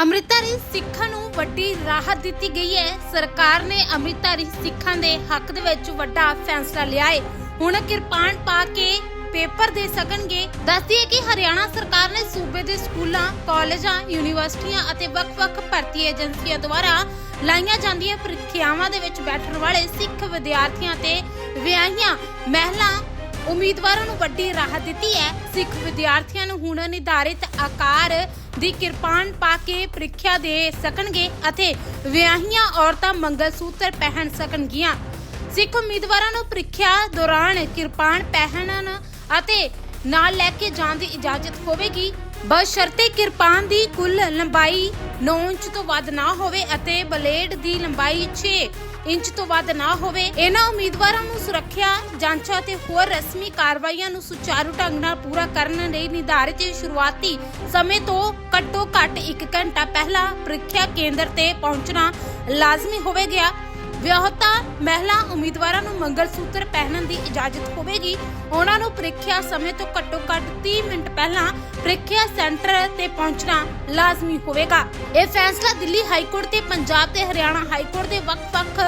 ਅੰਮ੍ਰਿਤਧਾਰੀ ਸਿੱਖਾਂ ਨੂੰ ਵੱਡੀ ਰਾਹਤ ਦਿੱਤੀ ਗਈ ਹੈ। ਸਰਕਾਰ ਨੇ ਅੰਮ੍ਰਿਤਧਾਰੀ ਸਿੱਖਾਂ ਦੇ ਹੱਕ ਦੇ ਵਿੱਚ ਵੱਡਾ ਫੈਸਲਾ ਲਿਆ ਹੈ। ਹੁਣ ਕਿਰਪਾਨ ਪਾ ਕੇ ਪੇਪਰ ਦੇ ਸਕਣਗੇ। ਦੱਸਦੀ ਹੈ ਕਿ ਹਰਿਆਣਾ ਸਰਕਾਰ ਨੇ ਸੂਬੇ ਦੇ ਸਕੂਲਾਂ, ਕਾਲਜਾਂ, ਯੂਨੀਵਰਸਿਟੀਆਂ ਅਤੇ ਵੱਖ-ਵੱਖ ਭਰਤੀ ਏਜੰਸੀਆਂ ਦੁਆਰਾ ਲਾਈਆਂ ਜਾਂਦੀਆਂ ਪ੍ਰੀਖਿਆਵਾਂ ਦੇ ਵਿੱਚ ਬੈਠਣ ਵਾਲੇ ਸਿੱਖ ਵਿਦਿਆਰਥੀਆਂ ਤੇ ਵਿਆਹੀਆਂ ਮਹਿਲਾ ਉਮੀਦਵਾਰਾਂ ਨੂੰ ਵੱਡੀ ਰਾਹਤ ਦਿੱਤੀ ਹੈ। ਸਿੱਖ ਵਿਦਿਆਰਥੀਆਂ ਨੂੰ ਹੁਣ ਨਿਰਧਾਰਿਤ ਆਕਾਰ ਦੀ ਕਿਰਪਾਨ ਪਾ ਕੇ ਪ੍ਰੀਖਿਆ ਦੇ ਸਕਣਗੇ ਅਤੇ ਵਿਆਹੀਆਂ ਔਰਤਾਂ ਮੰਗਲ ਪਹਿਨ ਸਕਣਗੀਆਂ। ਸਿੱਖ ਉਮੀਦਵਾਰਾਂ ਨੂੰ ਪ੍ਰੀਖਿਆ ਦੌਰਾਨ ਕਿਰਪਾਨ ਪਹਿਨਣ ਅਤੇ ਨਾਲ ਲੈ ਕੇ ਜਾਣ ਦੀ ਇਜਾਜ਼ਤ ਹੋਵੇਗੀ। ਬਸ਼ਰਤੇ ਕਿਰਪਾਨ ਦੀ ਕੁੱਲ ਲੰਬਾਈ 9 ਇੰਚ ਤੋਂ ਵੱਧ ਨਾ ਹੋਵੇ ਅਤੇ ਬਲੇਡ ਦੀ ਲੰਬਾਈ 6 ਇੰਚ ਤੋਂ ਵੱਧ ਨਾ ਹੋਵੇ। ਇਹਨਾਂ ਉਮੀਦਵਾਰਾਂ ਨੂੰ ਸੁਰੱਖਿਆ ਜਾਂਚਾਂ ਤੇ ਹੋਰ ਰਸਮੀ ਕਾਰਵਾਈਆਂ ਨੂੰ ਸੁਚਾਰੂ ਢੰਗ ਨਾਲ ਪੂਰਾ ਕਰਨ ਲਈ ਨਿਰਧਾਰਿਤ ਸ਼ੁਰੂਆਤੀ ਸਮੇਂ ਤੋਂ ਘੱਟੋ ਘੱਟ 1 ਘੰਟਾ ਪਹਿਲਾਂ ਪ੍ਰੀਖਿਆ ਕੇਂਦਰ ਤੇ ਪਹੁੰਚਣਾ ਲਾਜ਼ਮੀ ਹੋਵੇਗਾ। ਵਿਆਹਤਾ ਮਹਿਲਾ ਉਮੀਦਵਾਰਾਂ ਨੂੰ ਮੰਗਲ ਸੂਤਰ ਪਹਿਨਣ ਦੀ ਇਜਾਜ਼ਤ ਹੋਵੇਗੀ। ਉਹਨਾਂ ਨੂੰ ਪ੍ਰੀਖਿਆ ਸਮੇਂ ਤੋਂ ਘੱਟੋ ਘੱਟ 30 ਮਿੰਟ ਪਹਿਲਾਂ ਪ੍ਰੀਖਿਆ ਸੈਂਟਰ ਤੇ ਪਹੁੰਚਣਾ ਲਾਜ਼ਮੀ ਹੋਵੇਗਾ। ਇਹ ਫੈਸਲਾ ਦਿੱਲੀ ਹਾਈ ਕੋਰਟ ਤੇ ਪੰਜਾਬ ਤੇ ਹਰਿਆਣਾ ਹਾਈ ਕੋਰਟ ਦੇ ਵੱਖ-ਵੱਖ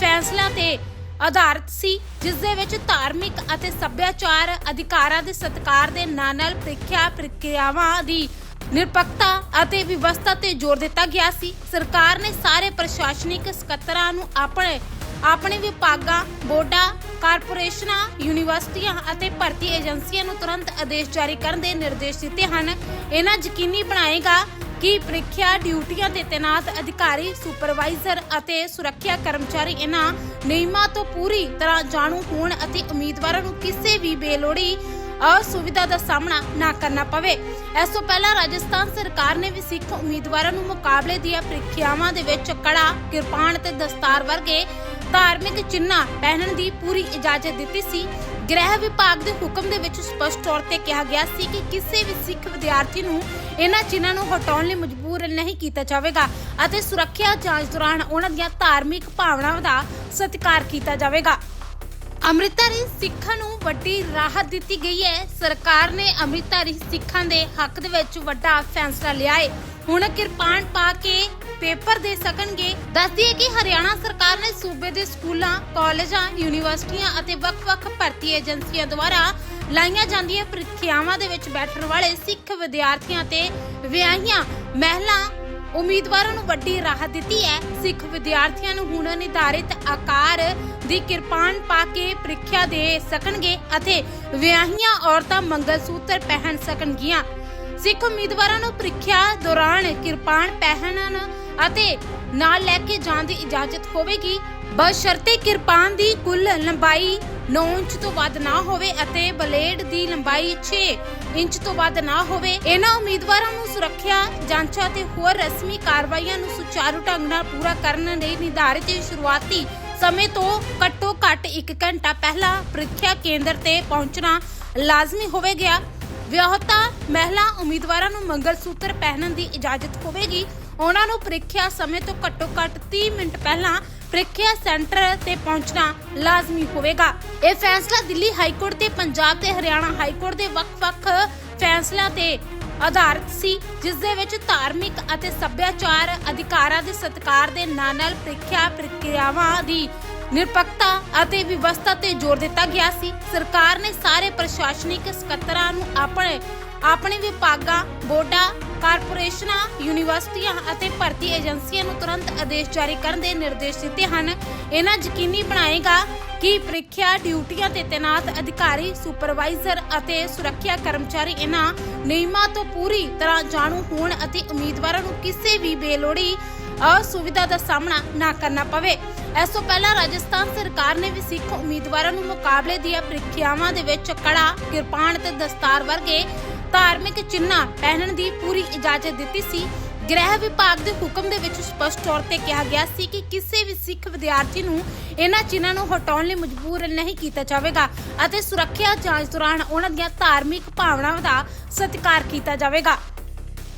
ਫੈਸਲਿਆਂ ਤੇ ਆਧਾਰਿਤ ਸੀ, ਜਿਸ ਦੇ ਵਿੱਚ ਧਾਰਮਿਕ ਅਤੇ ਸੱਭਿਆਚਾਰ ਅਧਿਕਾਰਾਂ ਦੇ ਸਤਿਕਾਰ ਦੇ ਨਾਲ-ਨਾਲ ਪ੍ਰੀਖਿਆ ਪ੍ਰਕਿਰਿਆਵਾਂ ਦੀ ਨਿਰਪੱਖਤਾ ਅਤੇ ਵਿਵਸਥਾ ਤੇ ਜ਼ੋਰ ਦਿੱਤਾ ਗਿਆ ਸੀ। ਸਰਕਾਰ ਨੇ ਸਾਰੇ ਪ੍ਰਸ਼ਾਸਨਿਕ ਸਕੱਤਰਾਂ ਨੂੰ ਆਪਣੇ ਆਪਣੇ ਵਿਭਾਗਾਂ, ਬੋਰਡਾਂ, ਕਾਰਪੋਰੇਸ਼ਨਾਂ, ਯੂਨੀਵਰਸਿਟੀਆਂ ਅਤੇ ਭਰਤੀ ਏਜੰਸੀਆਂ ਨੂੰ ਤੁਰੰਤ ਆਦੇਸ਼ ਜਾਰੀ ਕਰਨ ਦੇ ਨਿਰਦੇਸ਼ ਦਿੱਤੇ ਹਨ। ਇਹਨਾਂ ਯਕੀਨੀ ਬਣਾਏਗਾ ਕਿ ਪ੍ਰੀਖਿਆ ਡਿਊਟੀਆਂ ਤੇ ਤੈਨਾਤ ਅਧਿਕਾਰੀ, ਸੁਪਰਵਾਈਜ਼ਰ ਅਤੇ ਸੁਰੱਖਿਆ ਕਰਮਚਾਰੀ ਇਹਨਾਂ ਨਿਯਮਾਂ ਤੋਂ ਪੂਰੀ ਤਰ੍ਹਾਂ ਜਾਣੂ ਹੋਣ ਅਤੇ ਉਮੀਦਵਾਰਾਂ ਨੂੰ ਕਿਸੇ ਵੀ ਬੇਲੋੜੀ ਅਸੁਵਿਧਾ ਦਾ ਸਾਹਮਣਾ ਨਾ ਕਰਨਾ ਪਵੇ। ਇਸ ਤੋਂ ਪਹਿਲਾਂ ਰਾਜਸਥਾਨ ਸਰਕਾਰ ਨੇ ਵੀ ਸਿੱਖ ਉਮੀਦਵਾਰਾਂ ਨੂੰ ਮੁਕਾਬਲੇ ਦੀਆਂ ਪ੍ਰੀਖਿਆਵਾਂ ਦੇ ਵਿੱਚ ਕੜਾ, ਕਿਰਪਾਨ ਤੇ ਦਸਤਾਰ ਵਰਗੇ ਧਾਰਮਿਕ ਚਿੰਨ੍ਹਾਂ ਪਹਿਨਣ ਦੀ ਪੂਰੀ ਇਜਾਜ਼ਤ ਦਿੱਤੀ ਸੀ। ਗ੍ਰਹਿ ਵਿਭਾਗ ਦੇ ਹੁਕਮ ਦੇ ਵਿੱਚ ਸਪਸ਼ਟ ਤੌਰ ਤੇ ਕਿਹਾ ਗਿਆ ਸੀ ਕਿ ਕਿਸੇ ਵੀ ਸਿੱਖ ਵਿਦਿਆਰਥੀ ਨੂੰ ਇਹਨਾਂ ਚਿੰਨ੍ਹਾਂ ਨੂੰ ਹਟਾਉਣ ਲਈ ਮਜਬੂਰ ਨਹੀਂ ਕੀਤਾ ਜਾਵੇਗਾ ਅਤੇ ਸੁਰੱਖਿਆ ਜਾਂਚ ਦੌਰਾਨ ਉਹਨਾਂ ਦੀਆਂ ਧਾਰਮਿਕ ਭਾਵਨਾਵਾਂ ਦਾ ਸਤਿਕਾਰ ਕੀਤਾ ਜਾਵੇਗਾ। ਅੰਮ੍ਰਿਤਧਾਰੀ ਸਿੱਖਾਂ ਨੂੰ ਵੱਡੀ ਰਾਹਤ ਦਿੱਤੀ ਗਈ ਹੈ। ਸਰਕਾਰ ਨੇ ਅੰਮ੍ਰਿਤਧਾਰੀ ਸਿੱਖਾਂ ਦੇ ਹੱਕ ਦੇ ਵਿੱਚ ਵੱਡਾ ਫੈਸਲਾ ਲਿਆ ਹੈ। ਹੁਣ ਕਿਰਪਾਨ ਪਾ ਕੇ ਪੇਪਰ ਦੇ ਸਕਣਗੇ। ਦੱਸਦੀ ਹੈ ਕਿ ਹਰਿਆਣਾ ਸਰਕਾਰ ਨੇ ਸੂਬੇ ਦੇ ਸਕੂਲਾਂ, ਕਾਲਜਾਂ, ਯੂਨੀਵਰਸਿਟੀਆਂ ਅਤੇ ਵੱਖ-ਵੱਖ ਭਰਤੀ ਏਜੰਸੀਆਂ ਦੁਆਰਾ ਲਾਈਆਂ ਜਾਂਦੀਆਂ ਪ੍ਰੀਖਿਆਵਾਂ ਦੇ ਵਿੱਚ ਬੈਠਣ ਵਾਲੇ ਸਿੱਖ ਵਿਦਿਆਰਥੀਆਂ ਤੇ ਵਿਆਹੀਆਂ ਮਹਿਲਾ ਉਮੀਦਵਾਰਾਂ ਨੂੰ ਵੱਡੀ ਰਾਹਤ ਦਿੱਤੀ ਹੈ। ਸਿੱਖ ਵਿਦਿਆਰਥੀਆਂ ਨੂੰ ਹੁਣ ਨਿਰਧਾਰਿਤ ਆਕਾਰ ਦੀ ਕਿਰਪਾਨ ਪਾ ਕੇ ਪ੍ਰੀਖਿਆ ਦੇ ਸਕਣਗੇ ਅਤੇ ਵਿਆਹੀਆਂ ਔਰਤਾਂ ਮੰਗਲ ਪਹਿਨ ਸਕਣਗੀਆਂ। ਸਿੱਖ ਉਮੀਦਵਾਰਾਂ ਨੂੰ ਪ੍ਰੀਖਿਆ ਦੌਰਾਨ ਕਿਰਪਾਨ ਪਹਿਨਣ ਅਤੇ ਨਾਲ ਲੈ ਕੇ ਜਾਣ ਦੀ ਇਜਾਜ਼ਤ ਹੋਵੇਗੀ। ਬਸ਼ਰਤੇ ਕਿਰਪਾਨ ਦੀ ਕੁੱਲ ਲੰਬਾਈ 9 ਇੰਚ ਤੋਂ ਵੱਧ ਨਾ ਹੋਵੇ ਅਤੇ ਬਲੇਡ ਦੀ ਲੰਬਾਈ 6 ਇੰਚ ਤੋਂ ਵੱਧ ਨਾ ਹੋਵੇ। ਇਹਨਾਂ ਉਮੀਦਵਾਰਾਂ ਨੂੰ ਸੁਰੱਖਿਆ ਜਾਂਚਾਂ ਤੇ ਹੋਰ ਰਸਮੀ ਕਾਰਵਾਈਆਂ ਨੂੰ ਸੁਚਾਰੂ ਢੰਗ ਨਾਲ ਪੂਰਾ ਕਰਨ ਲਈ ਨਿਰਧਾਰਿਤ ਸ਼ੁਰੂਆਤੀ ਸਮੇਂ ਤੋਂ ਘੱਟੋ ਘੱਟ 1 ਘੰਟਾ ਪਹਿਲਾਂ ਪ੍ਰੀਖਿਆ ਕੇਂਦਰ ਤੇ ਪਹੁੰਚਣਾ ਲਾਜ਼ਮੀ ਹੋਵੇਗਾ। ਵਿਆਹਤਾ ਮਹਿਲਾ ਉਮੀਦਵਾਰਾਂ ਨੂੰ ਮੰਗਲ ਸੂਤਰ ਪਹਿਨਣ ਦੀ ਇਜਾਜ਼ਤ ਹੋਵੇਗੀ। ਉਹਨਾਂ ਨੂੰ ਪ੍ਰੀਖਿਆ ਸਮੇਂ ਤੋਂ ਘੱਟੋ ਘੱਟ 30 ਮਿੰਟ ਪਹਿਲਾਂ ਪ੍ਰੀਖਿਆ ਸੈਂਟਰ ਤੇ ਪਹੁੰਚਣਾ ਲਾਜ਼ਮੀ ਹੋਵੇਗਾ। ਇਹ ਫੈਸਲਾ ਦਿੱਲੀ ਹਾਈ ਕੋਰਟ ਤੇ ਪੰਜਾਬ ਤੇ ਹਰਿਆਣਾ ਹਾਈ ਕੋਰਟ ਦੇ ਵੱਖ-ਵੱਖ ਫੈਸਲਿਆਂ ਤੇ ਆਧਾਰਿਤ ਸੀ, ਜਿਸ ਦੇ ਵਿੱਚ ਧਾਰਮਿਕ ਅਤੇ ਸੱਭਿਆਚਾਰ ਅਧਿਕਾਰਾਂ ਦੇ ਸਤਿਕਾਰ ਦੇ ਨਾਲ-ਨਾਲ ਪ੍ਰੀਖਿਆ ਪ੍ਰਕਿਰਿਆਵਾਂ ਦੀ ਨਿਰਪੱਖਤਾ ਅਤੇ ਵਿਵਸਥਾ ਤੇ ਜ਼ੋਰ ਦਿੱਤਾ ਗਿਆ ਸੀ। ਸਰਕਾਰ ਨੇ ਸਾਰੇ ਪ੍ਰਸ਼ਾਸਨਿਕ ਸਕੱਤਰਾਂ ਨੂੰ ਆਪਣੇ ਆਪਣੇ ਵਿਭਾਗਾਂ, ਬੋਰਡਾਂ, ਕਾਰਪੋਰੇਸ਼ਨਾਂ, ਯੂਨੀਵਰਸਿਟੀਆਂ ਅਤੇ ਭਰਤੀ ਏਜੰਸੀਆਂ ਨੂੰ ਤੁਰੰਤ ਆਦੇਸ਼ ਜਾਰੀ ਕਰਨ ਦੇ ਨਿਰਦੇਸ਼ ਦਿੱਤੇ ਹਨ। ਇਹਨਾਂ ਯਕੀਨੀ ਬਣਾਏਗਾ ਕਿ ਪ੍ਰੀਖਿਆ ਡਿਊਟੀਆਂ ਤੇ ਤੈਨਾਤ ਅਧਿਕਾਰੀ, ਸੁਪਰਵਾਈਜ਼ਰ ਅਤੇ ਸੁਰੱਖਿਆ ਕਰਮਚਾਰੀ ਇਹਨਾਂ ਨਿਯਮਾਂ ਤੋਂ ਪੂਰੀ ਤਰ੍ਹਾਂ ਜਾਣੂ ਹੋਣ ਅਤੇ ਉਮੀਦਵਾਰਾਂ ਨੂੰ ਕਿਸੇ ਵੀ ਬੇਲੋੜੀ ਅਸੁਵਿਧਾ ਦਾ ਸਾਹਮਣਾ ਨਾ ਕਰਨਾ ਪਵੇ। ਇਸ ਤੋਂ ਪਹਿਲਾਂ ਰਾਜਸਥਾਨ ਸਰਕਾਰ ਨੇ ਵੀ ਸਿੱਖ ਉਮੀਦਵਾਰਾਂ ਨੂੰ ਮੁਕਾਬਲੇ ਦੀਆਂ ਪ੍ਰੀਖਿਆਵਾਂ ਦੇ ਵਿੱਚ ਕੜਾ, ਕਿਰਪਾਨ ਤੇ ਦਸਤਾਰ ਵਰਗੇ ਧਾਰਮਿਕ ਚਿੰਨਾ ਪਹਿਨਣ ਦੀ ਪੂਰੀ ਇਜਾਜ਼ਤ ਦਿੱਤੀ ਸੀ। ਗ੍ਰਹਿ ਵਿਭਾਗ ਦੇ ਹੁਕਮ ਦੇ ਵਿੱਚ ਸਪਸ਼ਟ ਤੌਰ ਤੇ ਕਿਹਾ ਗਿਆ ਸੀ ਕਿ ਕਿਸੇ ਵੀ ਸਿੱਖ ਵਿਦਿਆਰਥੀ ਨੂੰ ਇਹਨਾਂ ਚਿੰਨ੍ਹਾਂ ਨੂੰ ਹਟਾਉਣ ਲਈ ਮਜਬੂਰ ਨਹੀਂ ਕੀਤਾ ਜਾਵੇਗਾ ਅਤੇ ਸੁਰੱਖਿਆ ਜਾਂਚ ਦੌਰਾਨ ਉਹਨਾਂ ਦੀਆਂ ਧਾਰਮਿਕ ਭਾਵਨਾਵਾਂ ਦਾ ਸਤਿਕਾਰ ਕੀਤਾ ਜਾਵੇਗਾ।